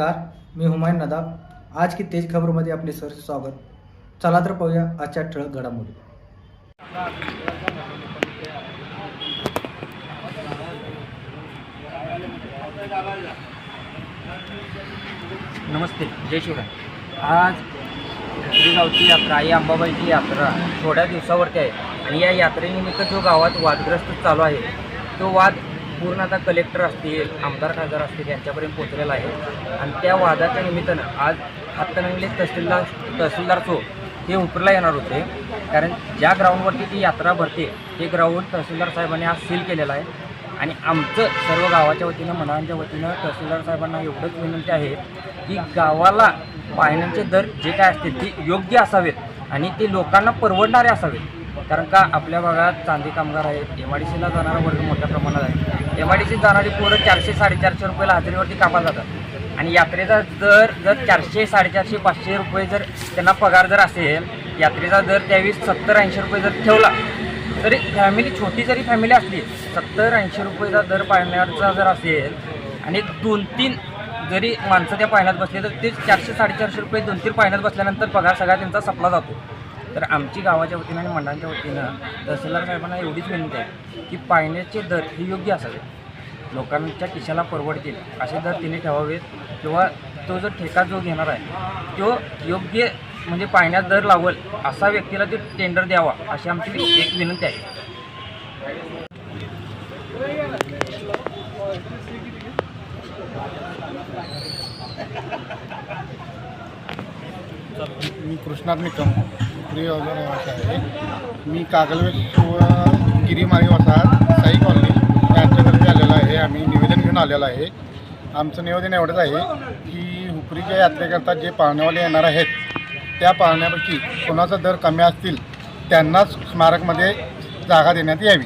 नमस्कार मी हुमायून नदाब. आज की तेज खबरमध्ये आपले सर स्वागत. चला तर पाहूया आजच्या ठळक घडामोडी. नमस्ते जय शिवराय. आज गावची यात्रा आई अंबाबाईची यात्रा थोड्या दिवसावरती आहे. आणि या यात्रेनिमित्त जो गावात वादग्रस्त चालू आहे तो वाद पूर्ण आता कलेक्टर असतील आमदार खासदार असतील यांच्यापर्यंत पोचलेला आहे. आणि त्या वादाच्या निमित्तानं आज हातकणंगले तहसीलदार तहसीलदार चौक हे उपरला येणार होते. कारण ज्या ग्राउंडवरती ती यात्रा भरते ते ग्राउंड तहसीलदार साहेबांनी आज सील केलेलं आहे. आणि आमचं सर्व गावाच्या वतीनं मनांच्या वतीनं तहसीलदार साहेबांना एवढंच विनंती आहे की गावाला पाहण्याचे दर जे काय असतील ते योग्य असावेत आणि ते लोकांना परवडणारे असावेत. कारण का आपल्या भागात चांदी कामगार आहेत. एम आय डी सीला जाणारा वर्ग मोठ्या प्रमाणात आहे. एम आय डी सीत जाणारी पोरं चारशे साडेचारशे रुपयाला हजेरीवरती कामाला जातात. आणि यात्रेचा दर जर चारशे साडेचारशे पाचशे रुपये जर त्यांना पगार जर असेल यात्रेचा दर त्यावेळी सत्तर ऐंशी रुपये जर ठेवला तरी फॅमिली छोटी जरी फॅमिली असली सत्तर ऐंशी रुपयेचा दर पाळण्याचा जर असेल आणि दोन तीन जरी माणसं त्या पाळण्यात बसली तर ते चारशे साडेचारशे रुपये दोन तीन पाळण्यात बसल्यानंतर पगार सगळा त्यांचा सपला जातो. तर आमची गावाच्या वतीनं आणि मंडळांच्या वतीनं तहसीलदार साहेबांना एवढीच विनंती आहे की पाळण्याचे दर हे योग्य असावे. लोकांच्या खिशाला परवडतील असे दर तिने ठेवावेत किंवा तो जो ठेका जो घेणार आहे तो योग्य म्हणजे पाण्यात दर लावल असा व्यक्तीला ते टेंडर द्यावा अशी आमची एक विनंती आहे. मी कृष्णात निकम प्रिय आहे. मी कागलवे गिरीमारी वसाहत साई कॉलनी यांच्यातर्फे आलेलो आहे. आम्ही निवेदन घेऊन आलेलो आहे. आमचं निवेदन एवढंच आहे की हुपरीच्या यात्रेकरता जे पाहण्यावाले येणार आहेत त्या पाहण्यापैकी कोणाचा दर कमी असतील त्यांनाच स्मारकमध्ये जागा देण्यात यावी.